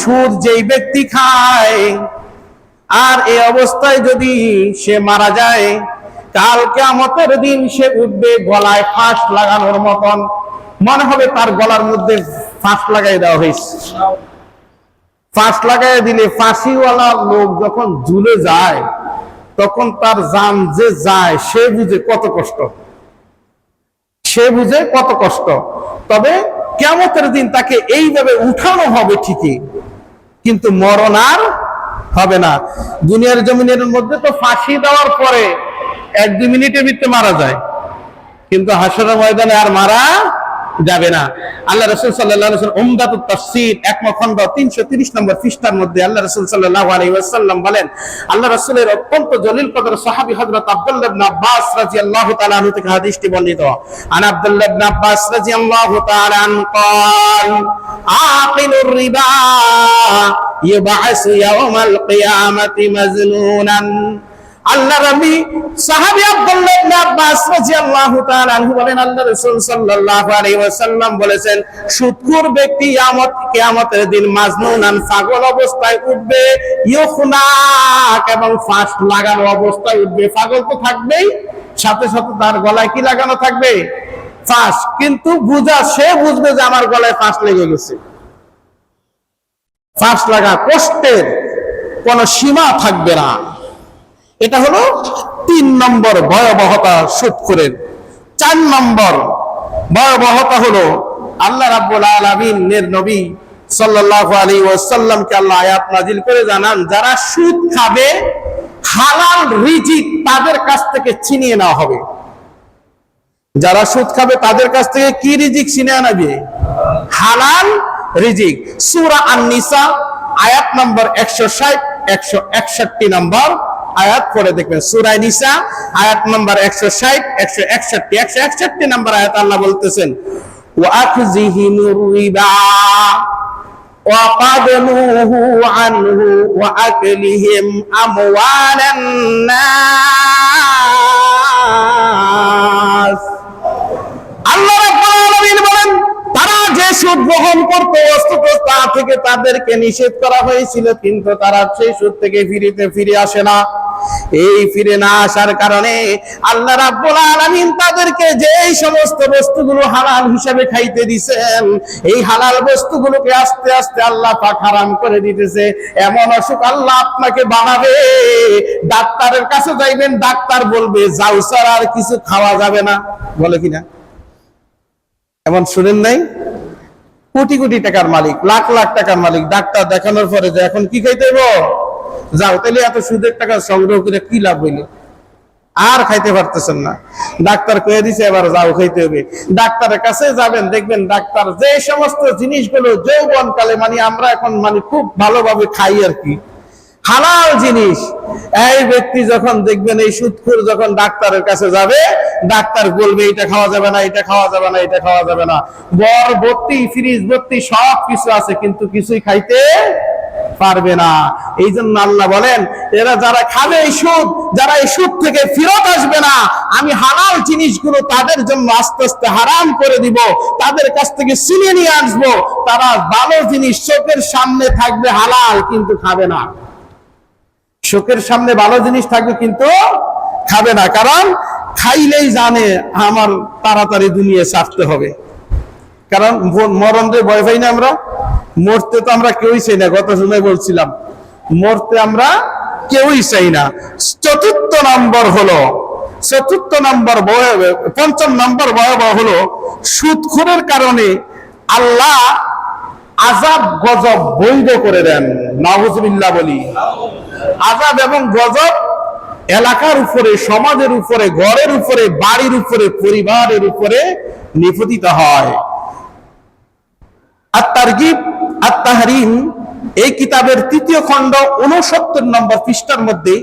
সুদ যেই ব্যক্তি খায়। আর এই অবস্থায় যদি সে মারা যায়, কাল কেমতের দিন সে উঠবে গলায় ফাঁস লাগানোর মতন। মনে হবে তার গলার মধ্যে ফাঁস লাগাই দেওয়া হয়েছে। ফাঁস লাগাই দিলে ফাঁসিওয়ালা লোক যখন ঝুলে যায়, তখন তার জান যে যায়, সে বুঝে কত কষ্ট। সে বুঝে কত কষ্ট। তবে কেমতের দিন তাকে এইভাবে উঠানো হবে ঠিকই। কিন্তু মরণ আর হবে না। দুনিয়ার জমিনের মধ্যে তো ফাঁসি দেওয়ার পরে এক দুই মিনিটের ভিতরে মারা যায়। কিন্তু হাসরের ময়দানে আর মারা যাবে না আল্লাহ রসুল সাল্লাহ উমদাত তাফসির একম খন্ড তিনশো তিরিশ নম্বর পৃষ্ঠার মধ্যে আল্লাহ রসুল সাল্লাহ আলাইহি ওয়াসাল্লাম বলেন আল্লাহ রসুলের অত্যন্ত জলিল কদর সাহাবী হযরত আব্দুল্লাহ ইবনে আব্বাস রাদিয়াল্লাহু তাআলা আনহু থেকে হাদিসটি বর্ণিত আন আব্দুল্লাহ ইবনে আব্বাস রাদিয়াল্লাহু তাআলা আন قال عاقل الربا يبعث يوم القيامة مزنونا আল্লাহ রবি সাহাবী আব্দুল্লাহ ইবনে আব্বাস রাদিয়াল্লাহু তাআলা আনহু বলেন, আল্লাহ বলেছেন ব্যক্তি দিন অবস্থায় উঠবে এবং ফাঁস লাগানো অবস্থায় উঠবে। তো থাকবেই, সাথে সাথে তার গলায় কি লাগানো থাকবে? ফাঁস। কিন্তু বুঝা, সে বুঝবে যে আমার গলায় ফাঁস লেগে গেছে। ফাঁস লাগা কষ্টের, কোনো সীমা থাকবে না। এটা হলো তিন নম্বর ভয়াবহতা সুৎখুরের চার নম্বর ভয়াবহতা হলো আল্লাহ রাব্বুল আলামিনের নবী ওয়াসাল্লামকে আল্লাহ আয়াত করে জানান, যারা সুদ খাবে, হালাল রিজিক তাদের কাছ থেকে ছিনিয়ে নেওয়া হবে। যারা সুদ খাবে তাদের কাছ থেকে কি রিজিক ছিনিয়ে নেবে হালাল রিজিক। সূরা আন-নিসা, আয়াত নম্বর 160 161 নম্বর আয়াত পড়ে দেখবেন। সুরাই নিসা, আয়াত নম্বর 160 161 161 নম্বর আয়াত আল্লাহ বলতেছেন আনহু ওয়া আকলিহিম আমওয়ালান নাস। আল্লাহ রাব্বুল বলেন, তারা যে সুদ গ্রহণ করত তা থেকে তাদেরকে নিষেধ করা হয়েছিল, কিন্তু তারা সেই সুদ থেকে ফিরিতে ফিরে আসে না। এই ফিরে না আসার কারণে আল্লাহ রাব্বুল আলামিন তাদেরকে যে সমস্ত বস্তুগুলো হালাল হিসাবে খাইতে দিছেন, এই হালাল বস্তুগুলোকে আস্তে আস্তে আল্লাহ পাক হারাম করে দিতেছে। এমন অসুখ আল্লাহ আপনাকে বানাবে, ডাক্তারের কাছে যাইবেন, ডাক্তার বলবে, যাও স্যার, আর কিছু খাওয়া যাবে না। বলে কিনা? এমন শুনেন নাই? কোটি কোটি টাকার মালিক, লাখ লাখ টাকার মালিক, ডাক্তার দেখানোর পরে যে এখন কি খাইতে হইব? যাও তাহলে এত সুদের টাকা সংগ্রহ করে কি লাভ হইল? আর খাইতে পারতেছেন না। ডাক্তার কয়ে দিছে, এবার যাও, খাইতে হবে। ডাক্তারের কাছে যাবেন, দেখবেন ডাক্তার যে সমস্ত জিনিসগুলো যৌবন কালে মানে আমরা এখন মানে খুব ভালোভাবে খাই আর কি। হালাল জিনিস। এই ব্যক্তি যখন দেখবেন, এই সুদখোর যখন ডাক্তারের কাছে যাবে, ডাক্তার বলবে এটা খাওয়া যাবে না এটা খাওয়া যাবে না এটা খাওয়া যাবে না। বর ভর্তি ফ্রিজ ভর্তি সব কিছু আছে, কিন্তু কিছুই খাইতে পারবে না। এই জন্য আল্লাহ বলেন, এরা যারা খাবে এই সুদ, যারা এই সুদ থেকে ফেরত আসবে না, আমি হালাল জিনিসগুলো তাদের জন্য আস্তে আস্তে হারাম করে দিব, তাদের কাছ থেকে ছিনিয়ে নিয়ে আসব। তারা ভালো জিনিস চোখের সামনে থাকবে হালাল, কিন্তু খাবে না। চোখের সামনে ভালো জিনিস থাকবে, কিন্তু খাবে না। কারণ খাইলেই জানে আমার তাড়াতাড়ি দুনিয়া ছাড়তে হবে। কারণ মরণ রে ভয় পাই না আমরা? মরতে তো আমরা কেউই চাই না, গত সময় বলছিলাম। মরতে আমরা কেউই চাই না। চতুর্থ নম্বর হলো, চতুর্থ নম্বর পঞ্চম নম্বর ভয়াবহ হলো, সুদখোরের কারণে আল্লাহ আজাব গজব বৈধ করে দেন। নাহুজবিল্লাহ বলি। আজাব এবং গজব এলাকার উপরে, সমাজের উপরে, ঘরের উপরে, বাড়ির উপরে, পরিবারের উপরে নিপতিত হয়। আত্মারগিব আত্মাহারিম এই কিতাবের তৃতীয় খণ্ড উনসত্তর নম্বর পৃষ্ঠার মধ্যে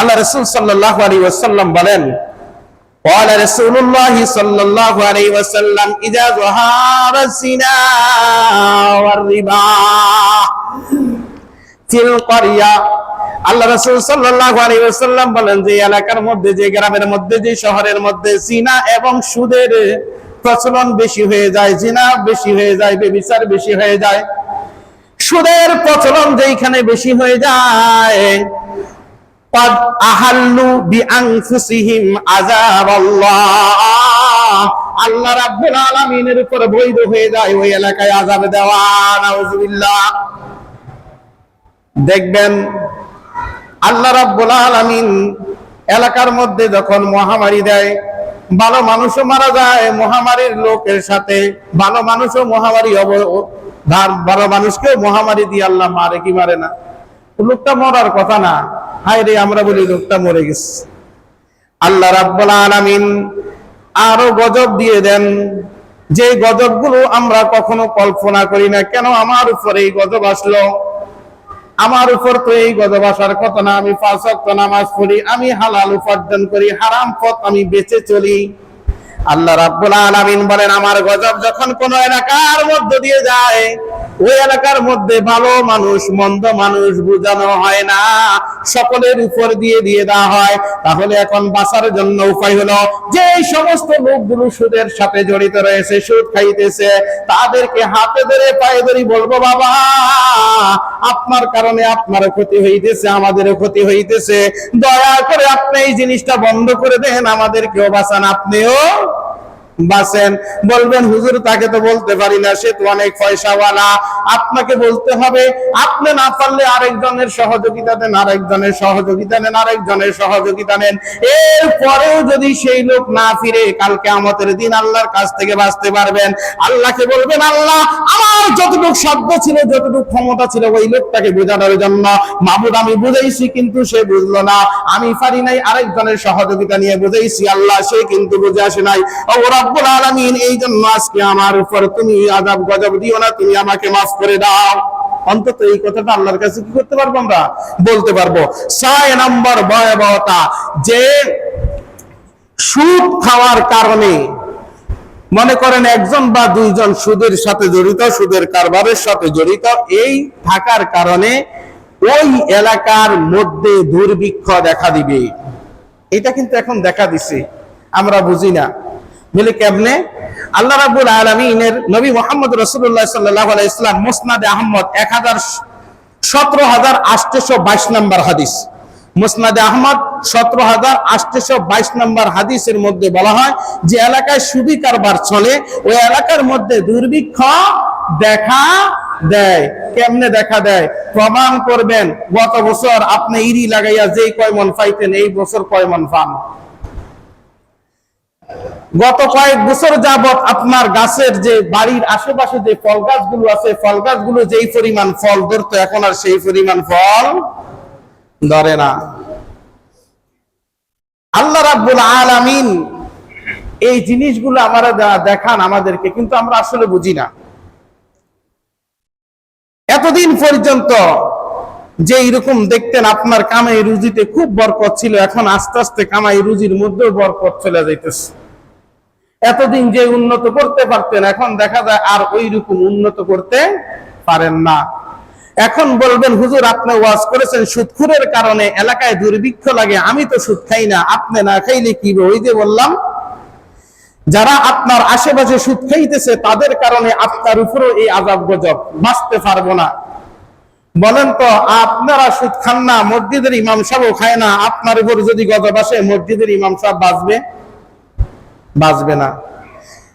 আল্লাহ রসুল সাল্লাহ আলী ওয়াসাল্লাম বলেন قال رسول الله صلى الله عليه وسلم إذا ظهر الزنا والربا ফিল করিয়া আল্লাহ রাসূল সাল্লাল্লাহু আলাইহি ওয়াসাল্লাম বলেন যে এলাকার মধ্যে যে গ্রামের মধ্যে যে শহরের মধ্যে জিনা এবং সুদের প্রচলন বেশি হয়ে যায় জিনা বেশি হয়ে যায় বেবিচার বেশি হয়ে যায় সুদের প্রচলন যেখানে বেশি হয়ে যায় আল্লাহ রাব্বুল আলামিনের উপর বৈধ হয়ে যায় ওই এলাকায় আযাব দেওয়া, নাউজুবিল্লাহ। দেখবেন, আল্লাহ রাব্বুল আলামিন এলাকার মধ্যে যখন মহামারী দেয়, ভালো মানুষও মারা যায়, মহামারীর লোকের সাথে ভালো মানুষও মহামারী ভালো মানুষকেও মহামারী দিয়ে আল্লাহ মারে, কি মারে না? লোকটা মরার কথা না। হায় রে, আমরা বলি লোকটা মরে গেছে। আল্লাহ রাব্বুল আলামিন আরও গজব দিয়ে দেন। যে গজবগুলো আমরা কখনো কল্পনা করি না। কেন আমার উপরে এই গজব আসলো? আমার উপর তো এই গজব আসার কথা না। আমি পাঁচ নামাজ পড়ি, আমি হালাল উপার্জন করি, হারাম পথ আমি বেঁচে চলি। আল্লাহ রাব্বুল আলামিন বলেন, আমার গজব যখন কোন এলাকার মধ্য দিয়ে যায়, ওই এলাকার মধ্যে ভালো মানুষ, মন্দ মানুষ বোঝানো হয় না। সকলের উপর দিয়ে দিয়ে দেওয়া হয়। তাহলে এখন বাঁচার জন্য উপায় হলো যে সমস্ত লোকগুলো সুদের সাথে জড়িত রয়েছে, সুদ খাইতেছে, তাদেরকে হাতে ধরে পায়ে ধরে বলব, বাবা, আপনার কারণে আপনারও ক্ষতি হইতেছে, আমাদেরও ক্ষতি হইতেছে। দয়া করে আপনি এই জিনিসটা বন্ধ করে দেন, আমাদেরকেও বাঁচান, আপনিও বাসেন। বলবেন, হুজুর, তাকে তো বলতে পারি না, সে তো অনেক পয়সাওয়ালা। আপনাকে বলতে হবে, আপনি না পারলে আরেকজনের সহযোগিতা দেন, আরেকজনের সহযোগিতা নেন, আরেকজনের সহযোগিতা নেন। এরপরেও যদি সেই লোক না ফিরে কালকে আমাদের দিন আল্লাহর কাছ থেকে বাঁচতে পারবেন। আল্লাহকে বলবেন, আল্লাহ আমার যতটুকু শব্দ ছিল, যতটুকু ক্ষমতা ছিল, ওই লোকটাকে বোঝানোর জন্য মাহমুদ আমি বুঝাইছি, কিন্তু সে বুঝলো না। আমি পারি নাই, আরেকজনের সহযোগিতা নিয়ে বুঝাইছি, আল্লাহ সে কিন্তু বুঝে আসে নাই। ও রব্বুল এই জন্য আজকে আমার উপর তুমি আযাব, গজব দিও না, তুমি আমাকে মাফ করে দাও। অন্তত এই কথাটা আল্লাহর কাছে কি করতে পারব আমরা? বলতে পারব। ছয় নম্বর ভয়াবহতা, যে সুদ খাওয়ার কারণে মনে করেন একজন বা দুইজন সুদের সাথে জড়িত, সুদের কারবারের সাথে জড়িত, এই থাকার কারণে ওই এলাকার মধ্যে দুর্ভিক্ষ দেখা দিবে। এটা কিন্তু এখন দেখা দিছে, আমরা বুঝি না। বলে কেমনে? আল্লাহ রাব্বুল আলমিনের নবী মোহাম্মদ রাসূলুল্লাহ সাল্লাল্লাহু আলাইহি ইসলাম মোসনাদ আহমদ এক হাজার সতেরো হাজার আটশো বাইশ নম্বর হাদিস। মুসনাদে আহমদ সতেরো হাজার আটশো বাইশ নম্বর হাদিসের মধ্যে বলা হয় যে এলাকায় সুবি কারবার চলে, ওই এলাকার মধ্যে দুর্ভিক্ষ দেখা দেয়। কেমনে দেখা দেয়? প্রমাণ করবেন, গত বছর আপনি ইরি লাগাইয়া যেই কয় মন পাইতেন, এই বছর কয় মন পান? গত কয়েক বছর যাবত আপনার গাছের যে বাড়ির আশেপাশে যে ফল গাছগুলো আছে, ফল গাছগুলো যেই পরিমাণ ফল ধরতো, এখন আর সেই পরিমাণ ফল ধরে না। আল্লাহ রাব্বুল আলামিন এই জিনিসগুলো আমরা দেখান আমাদেরকে, কিন্তু আমরা আসলে বুঝি না। এতদিন পর্যন্ত যে এরকম দেখতেন আপনার কামাই রুজিতে খুব বরকত ছিল, এখন আস্তে আস্তে কামাই রুজির মধ্যেও বরকত চলে যাইতেছে। এতদিন যে উন্নত করতে পারতেন, এখন দেখা যায় আর ওই রকম উন্নত করতে পারেন না। এখন বলবেন, হুজুর, আপনি ওয়াজ করেছেন সুদখুরের কারণে এলাকায় দুর্ভিক্ষ লাগে, আমি তো সুদ খাই না, আপনি না খাইলে কি ওই যে বললাম, যারা আপনার আশেপাশে সুদ খাইতেছে, তাদের কারণে আপনার উপরও এই আজাব গজব, বাঁচতে পারব না। বলেন তো, আপনারা সুদ খান না, মসজিদের ইমাম সাহেবও খায় না, আপনার উপর যদি গজব আসে, মসজিদের ইমাম সাহেব বাঁচবে? বাঁচবে না।